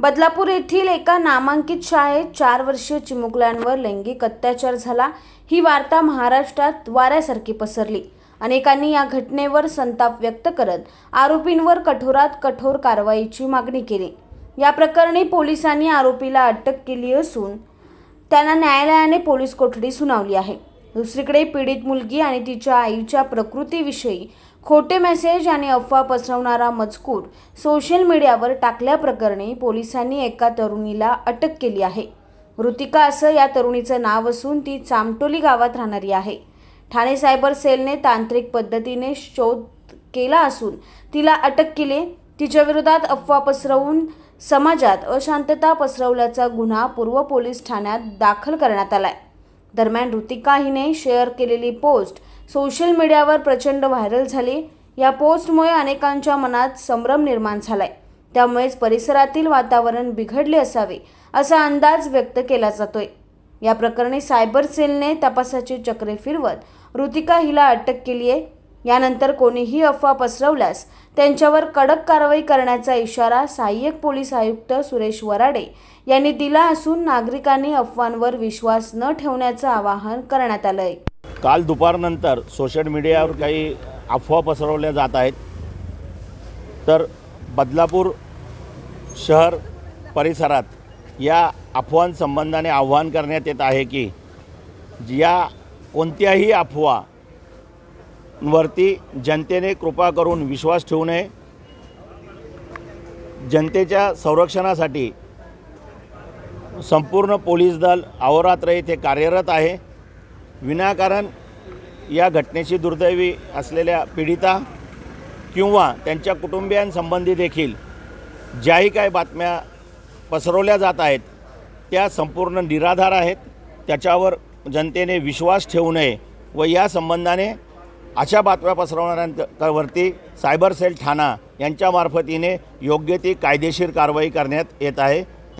बदलापूर येथील एका नामांकित शाळेत चार वर्षीय चिमुकल्यांवर लैंगिक अत्याचार झाला. ही वार्ता महाराष्ट्रात वाऱ्यासारखी पसरली. अनेकांनी या घटनेवर संताप व्यक्त करत आरोपींवर कठोरात कठोर कारवाईची मागणी केली. या प्रकरणी पोलिसांनी आरोपीला अटक केली असून त्यांना न्यायालयाने पोलीस कोठडी सुनावली आहे. दुसरीकडे पीडित मुलगी आणि तिच्या आईच्या प्रकृतीविषयी खोटे मेसेज आणि अफवा पसरवणारा मजकूर सोशल मीडियावर टाकल्याप्रकरणी पोलिसांनी एका तरुणीला अटक केली आहे. ऋतिका असं या तरुणीचं नाव असून ती चामटोली गावात राहणारी आहे. ठाणे सायबर सेलने तांत्रिक पद्धतीने शोध केला असून तिला अटक केली तिच्याविरोधात अफवा पसरवून समाजात अशांतता पसरवल्याचा गुन्हा पूर्व पोलीस ठाण्यात दाखल करण्यात आला आहे दरम्यान ऋतिका हिने शेअर केलेली पोस्ट सोशल मीडियावर प्रचंड व्हायरल झाली. या पोस्टमुळे अनेकांच्या मनात संभ्रम निर्माण झालाय. त्यामुळेच परिसरातील वातावरण बिघडले असावे असा अंदाज व्यक्त केला जातोय. या प्रकरणी सायबर सेलने तपासाची चक्रे फिरवत ऋतिका हिला अटक केली आहे यानंतर कोणीही अफवा पसरवल्यास त्यांच्यावर कडक कारवाई करण्याचा इशारा सहाय्यक पोलीस आयुक्त सुरेश वराडे यांनी दिला असून नागरिकांनी अफवांवर विश्वास न ठेवण्याचं आवाहन करण्यात आलं आहे काल दुपारनंतर सोशल मीडियावर काही अफवा पसरवल्या जात आहेत. तर बदलापूर शहर परिसरात या अफवांसंबंधाने आव्हान करण्यात येत आहे की या कोणत्याही अफवा वरती जनतेने कृपा करून विश्वास ठेवू नये. जनतेच्या संरक्षणासाठी संपूर्ण पोलीस दल अहोरात्र येथे कार्यरत आहे. विनाकारण या घटनेची दुर्दैवी असलेल्या पीडिता किंवा त्यांच्या कुटुंबियांसंबंधी देखील ज्याही काही बातम्या पसरवल्या जात आहेत त्या संपूर्ण निराधार आहेत. त्याच्यावर जनतेने विश्वास ठेवू नये व या संबंधाने अशा बातम्या पसरवणाऱ्यांवरती सायबर सेल ठाणा यांच्या मार्फतीने योग्य ती कायदेशीर कारवाई करण्यात येत आहे.